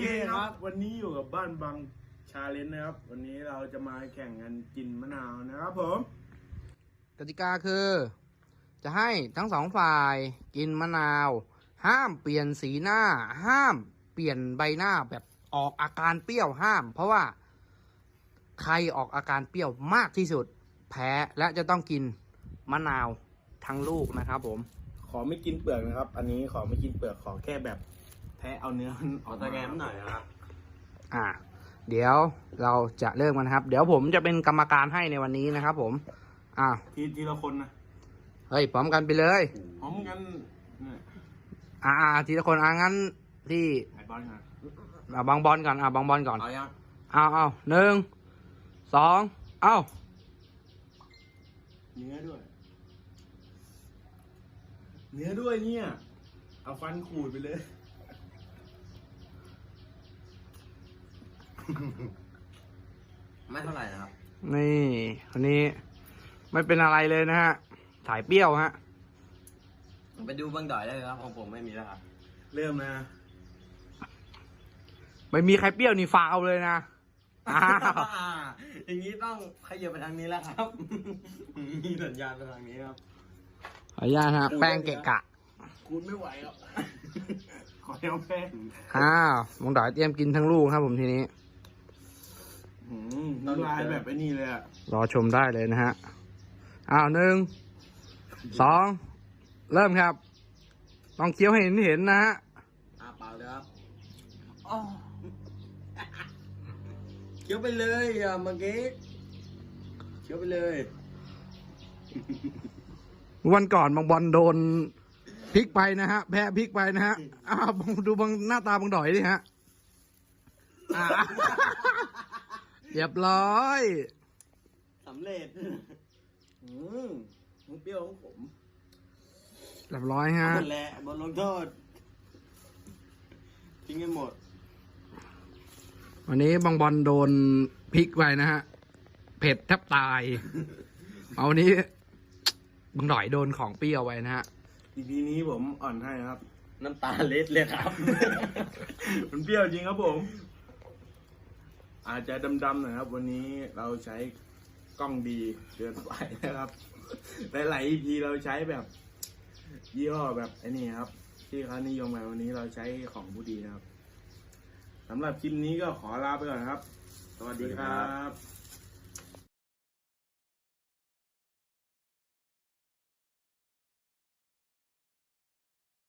เคครับ วันนี้อยู่กับบ้านบางชาเลนจ์นะครับ วันนี้เราจะมาแข่งกันกินมะนาวนะครับผม กติกาคือ จะให้ทั้งสองฝ่ายกินมะนาว ห้ามเปลี่ยนสีหน้า ห้ามเปลี่ยนใบหน้าแบบออกอาการเปรี้ยวห้าม เพราะว่า ใครออกอาการเปรี้ยวมากที่สุด แพ้และจะต้องกินมะนาวทั้งลูกนะครับผม ขอไม่กินเปลือกนะครับ อันนี้ขอไม่กินเปลือกขอแค่แบบแทะเอาเนื้อมันอขออกตะแกรงหน่อยนะครับอ่า เดี๋ยวเราจะเริ่มกันนะครับ เดี๋ยวผมจะเป็นกรรมการให้ในวันนี้นะครับผมอ่าทีทีละคนนะเฮ้ยพร้อมกันไปเลย พร้อมกันเนี่ยอ่าอ่าทีละคนอ่างั้นที่ไอ้บอลนะอ่าบางบอลก่อนอ่าบางบอลก่อนเอายังเอาเอาหนึ่งสองเอาเนื้อด้วย เนื้อด้วยเนี่ย เอาฟันขูดไปเลย ไม่เท่าไหร่นะครับ นี่คนนี้ไม่เป็นอะไรเลยนะฮะ ถ่ายเปรี้ยวฮะ ไปดูเบางดอยได้เลยครับของผมไม่มีแล้วครับ เริ่มนะไม่มีใครเปรี้ยวนี่ฟาวเลยนะอ้าวอย่างนี้ต้องขยับไปทางนี้แล้วครับ มีสัญญาณไปทางนี้ครับ ขออนุญาตฮะ แป้งเกะกะขูดไม่ไหวหรอกขอเอาแป้ง อ้าวมงดอยเตรียมกินทั้งลูกครับผมทีนี้ หืมน้ำลายแบบไอ้นี่เลยอะรอชมได้เลยนะฮะอ้าวหนึ่งสองเริ่มครับต้องเคี้ยวให้เห็นเห็นนะฮะอาปากเลยครับอ้อเคี้ยวไปเลยอะเมื่อกี้เคี้ยวไปเลยวันก่อนบางบอลโดนพลิกไปนะฮะ แพ้พลิกไปนะฮะอ้าวดูบางหน้าตาบางดอยดิฮะอ่า เรียบร้อยสำเร็จ อืมมันเปรี้ยวของผมเรียบร้อยฮะนั่นแหละบนลงโทษทิ้งให้หมด วันนี้บางบอลโดนพลิกไปนะฮะ เผ็ดแทบตาย เอาวันนี้บางดอยโดนของเปรี้ยวไว้นะฮะ อีพีนี้ผมอ่อนให้นะครับ น้ำตาเล็ดเลยครับ มันเปรี้ยวจริงครับผม อาจจะดำๆหน่อยครับ วันนี้เราใช้กล้องดีเกินไปนะครับหลายๆ EP เราใช้แบบยี่ห้อแบบไอ้นี่ครับ ที่เขานิยมกันวันนี้เราใช้ของผู้ดีนะครับสำหรับคลิปนี้ก็ขอลาไปก่อนครับ สวัสดีครับ